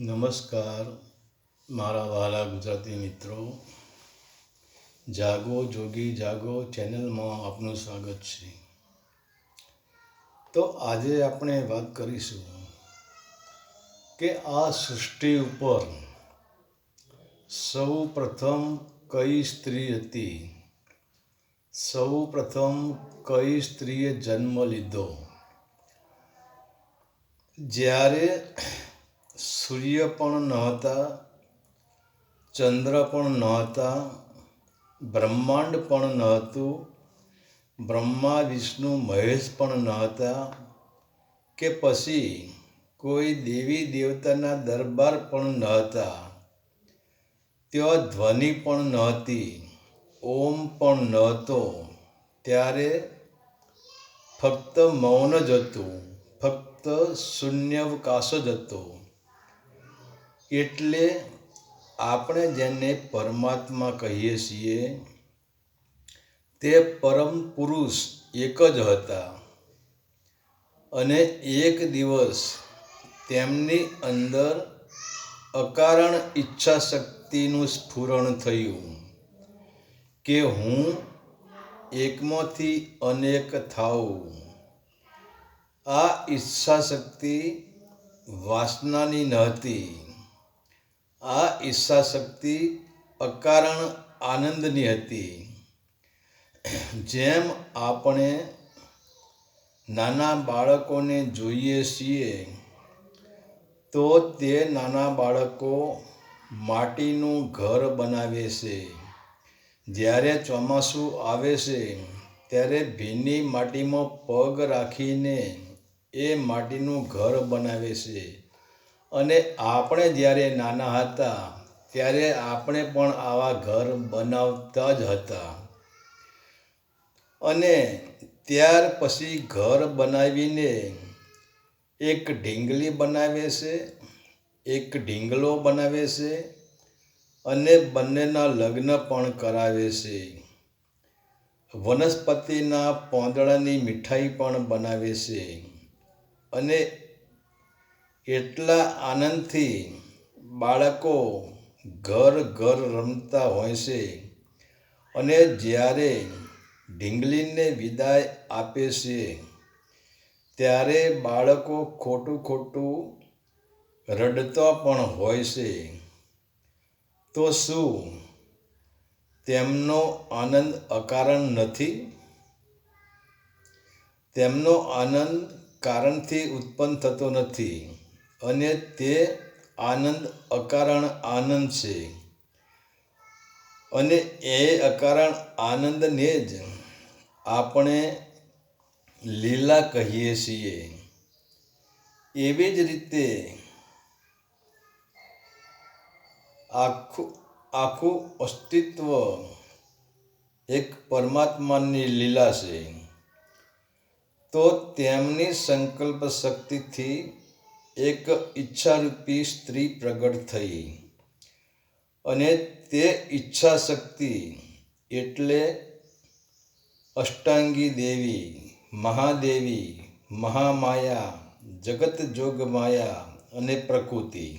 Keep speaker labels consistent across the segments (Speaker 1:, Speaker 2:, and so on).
Speaker 1: નમસ્કાર, મારા વહાલા ગુજરાતી મિત્રો. જાગો, જોગી, જાગો ચેનલમાં આપનું સ્વાગત છે. તો આજે આપણે વાત કરીશું કે આ સૃષ્ટિ ઉપર સૌ પ્રથમ કઈ સ્ત્રી હતી? સૌ પ્રથમ કઈ સ્ત્રીએ જન્મ લીધો? જ્યારે સૂર્ય પણ નહોતા, ચંદ્ર પણ નહોતા, બ્રહ્માંડ પણ નહોતું, બ્રહ્મા, વિષ્ણુ, મહેશ પણ નહોતા કે પછી કોઈ દેવી દેવતાના દરબાર પણ નહોતા. ત્યાં ધ્વનિ પણ નહોતી, ઓમ પણ નહોતો. ત્યારે ફક્ત મૌન જ હતું, ફક્ત શૂન્યવકાશ જ હતો. એટલે આપણે જેને પરમાત્મા કહીએ છીએ, તે પરમ પુરુષ એક જ હતા. અને એક દિવસ તેમની અંદર અકારણ ઈચ્છા શક્તિનું સ્ફુરણ થયું કે હું એકમાંથી અનેક થાઉં. આ ઈચ્છા શક્તિ વાસનાની નહોતી આ ઈચ્છા શક્તિ અકારણ આનંદની હતી. જેમ આપણે નાના બાળકોને જોઈએ છીએ, તો તે નાના બાળકો માટીનું ઘર બનાવે છે. જ્યારે ચોમાસું આવે છે, ત્યારે ભીની માટીમાં પગ રાખીને એ માટીનું ઘર બનાવે છે. અને આપણે જ્યારે નાના હતા, ત્યારે આપણે પણ આવા ઘર બનાવતા જ હતા. અને ત્યાર પછી ઘર બનાવીને એક ઢીંગલી બનાવે છે, એક ઢીંગલો બનાવે છે અને બંનેના લગ્ન પણ કરાવે છે. વનસ્પતિના પોંદડાની મીઠાઈ પણ બનાવે છે. અને એટલા આનંદથી બાળકો ઘર ઘર રમતા હોય છે. અને જ્યારે ઢીંગલીને વિદાય આપે છે, ત્યારે બાળકો ખોટું ખોટું રડતા પણ હોય છે. તો શું તેમનો આનંદ અકારણ નથી? તેમનો આનંદ કારણથી ઉત્પન્ન થતો નથી. અને તે આનંદ, અકારણ આનંદ છે. અને એ અકારણ આનંદને જ આપણે લીલા કહીએ છીએ. એવી જ રીતે આખું આખું અસ્તિત્વ એક પરમાત્માની લીલા છે. તો તેમની સંકલ્પ શક્તિથી એક ઈચ્છારૂપી સ્ત્રી પ્રગટ થઈ. અને તે ઈચ્છા શક્તિ એટલે અષ્ટાંગી દેવી, મહાદેવી, મહામાયા, જગત જોગ માયા અને પ્રકૃતિ.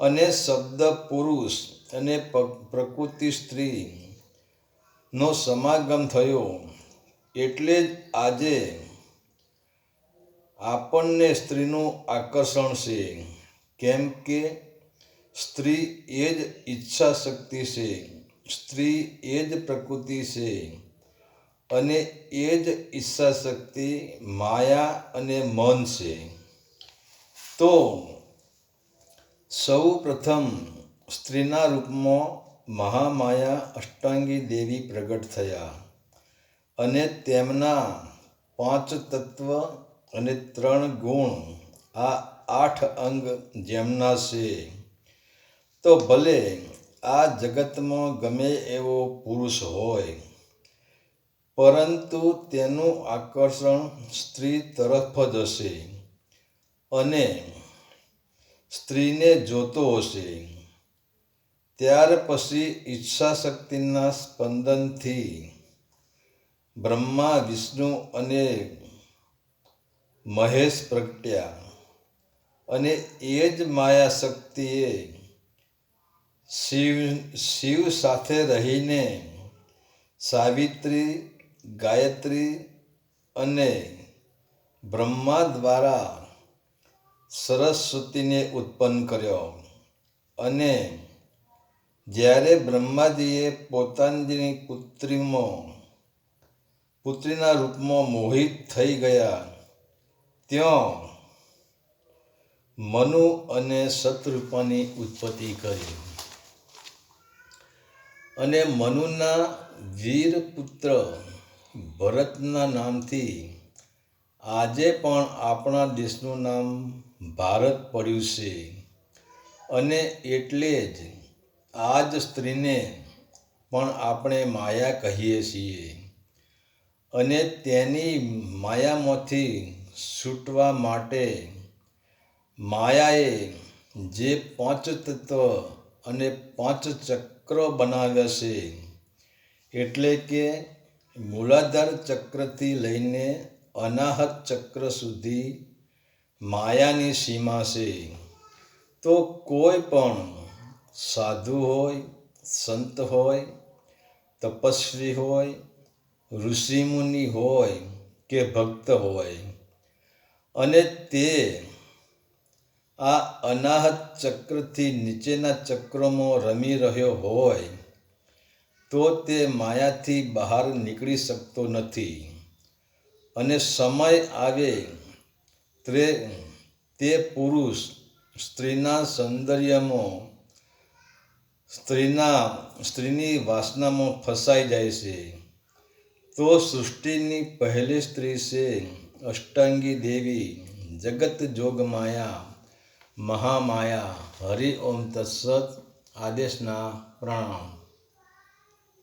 Speaker 1: અને શબ્દ પુરુષ અને પ્રકૃતિ સ્ત્રી નો સમાગમ થયો. એટલે જ આજે આપણને સ્ત્રીનું આકર્ષણ છે. કેમ કે સ્ત્રી એ જ ઈચ્છા શક્તિ છે. સ્ત્રી એ જ પ્રકૃતિ છે. અને એ જ ઈચ્છા શક્તિ માયા અને મન છે. તો સૌ પ્રથમ સ્ત્રીના રૂપમાં મહામાયા અષ્ટાંગી દેવી પ્રગટ થયા. અને તેમના પાંચ તત્વ અને ત્રણ ગુણ આ આઠ અંગ જેમના છે. તો ભલે આ જગતમાં ગમે એવો પુરુષ હોય, પરંતુ તેનું આકર્ષણ સ્ત્રી તરફ જ હશે અને સ્ત્રીને જોતો હશે. ત્યાર પછી ઈચ્છા શક્તિના સ્પંદનથી બ્રહ્મા, વિષ્ણુ અને મહેશ પ્રગટ્યા. અને એ જ માયા શક્તિએ શિવ શિવ સાથે રહીને સાવિત્રી, ગાયત્રી અને બ્રહ્મા દ્વારા સરસ્વતીને ઉત્પન્ન કર્યો. અને જ્યારે બ્રહ્માજીએ પોતાની પુત્રીમાં પુત્રીના રૂપમાં મોહિત થઈ ગયા ત્યાં મનુ અને શત્રુપાની ઉત્પત્તિ કરી. અને મનુના વીર પુત્ર ભરતના નામથી આજે પણ આપણા દેશનું નામ ભારત પડ્યું છે. અને એટલે જ આ જ સ્ત્રીને પણ આપણે માયા કહીએ છીએ. અને તેની માયામાંથી છૂટવા માટે માયાએ જે પાંચ તત્વ અને પાંચ ચક્રો બનાવ્યા છે, એટલે કે મૂલાધાર ચક્રથી લઈને અનાહત ચક્ર સુધી માયાની સીમા છે. તો કોઈ પણ સાધુ હોય, સંત હોય, તપસ્વી હોય ઋષિમુનિ હોય કે ભક્ત હોય અને તે આ અનાહત ચક્રથી નીચેના ચક્રમાં રમી રહ્યો હોય, તો તે માયાથી બહાર નીકળી શકતો નથી. અને સમય આવે તે તે પુરુષ સ્ત્રીના સૌંદર્યમાં, સ્ત્રીના, સ્ત્રીની વાસનામાં ફસાઈ જાય છે. તો સૃષ્ટિની પહેલી સ્ત્રી છે અષ્ટાંગી દેવી જગત જોગ માયા મહામાયા હરિ ઓમ તત્સત આદેશના પ્રણામ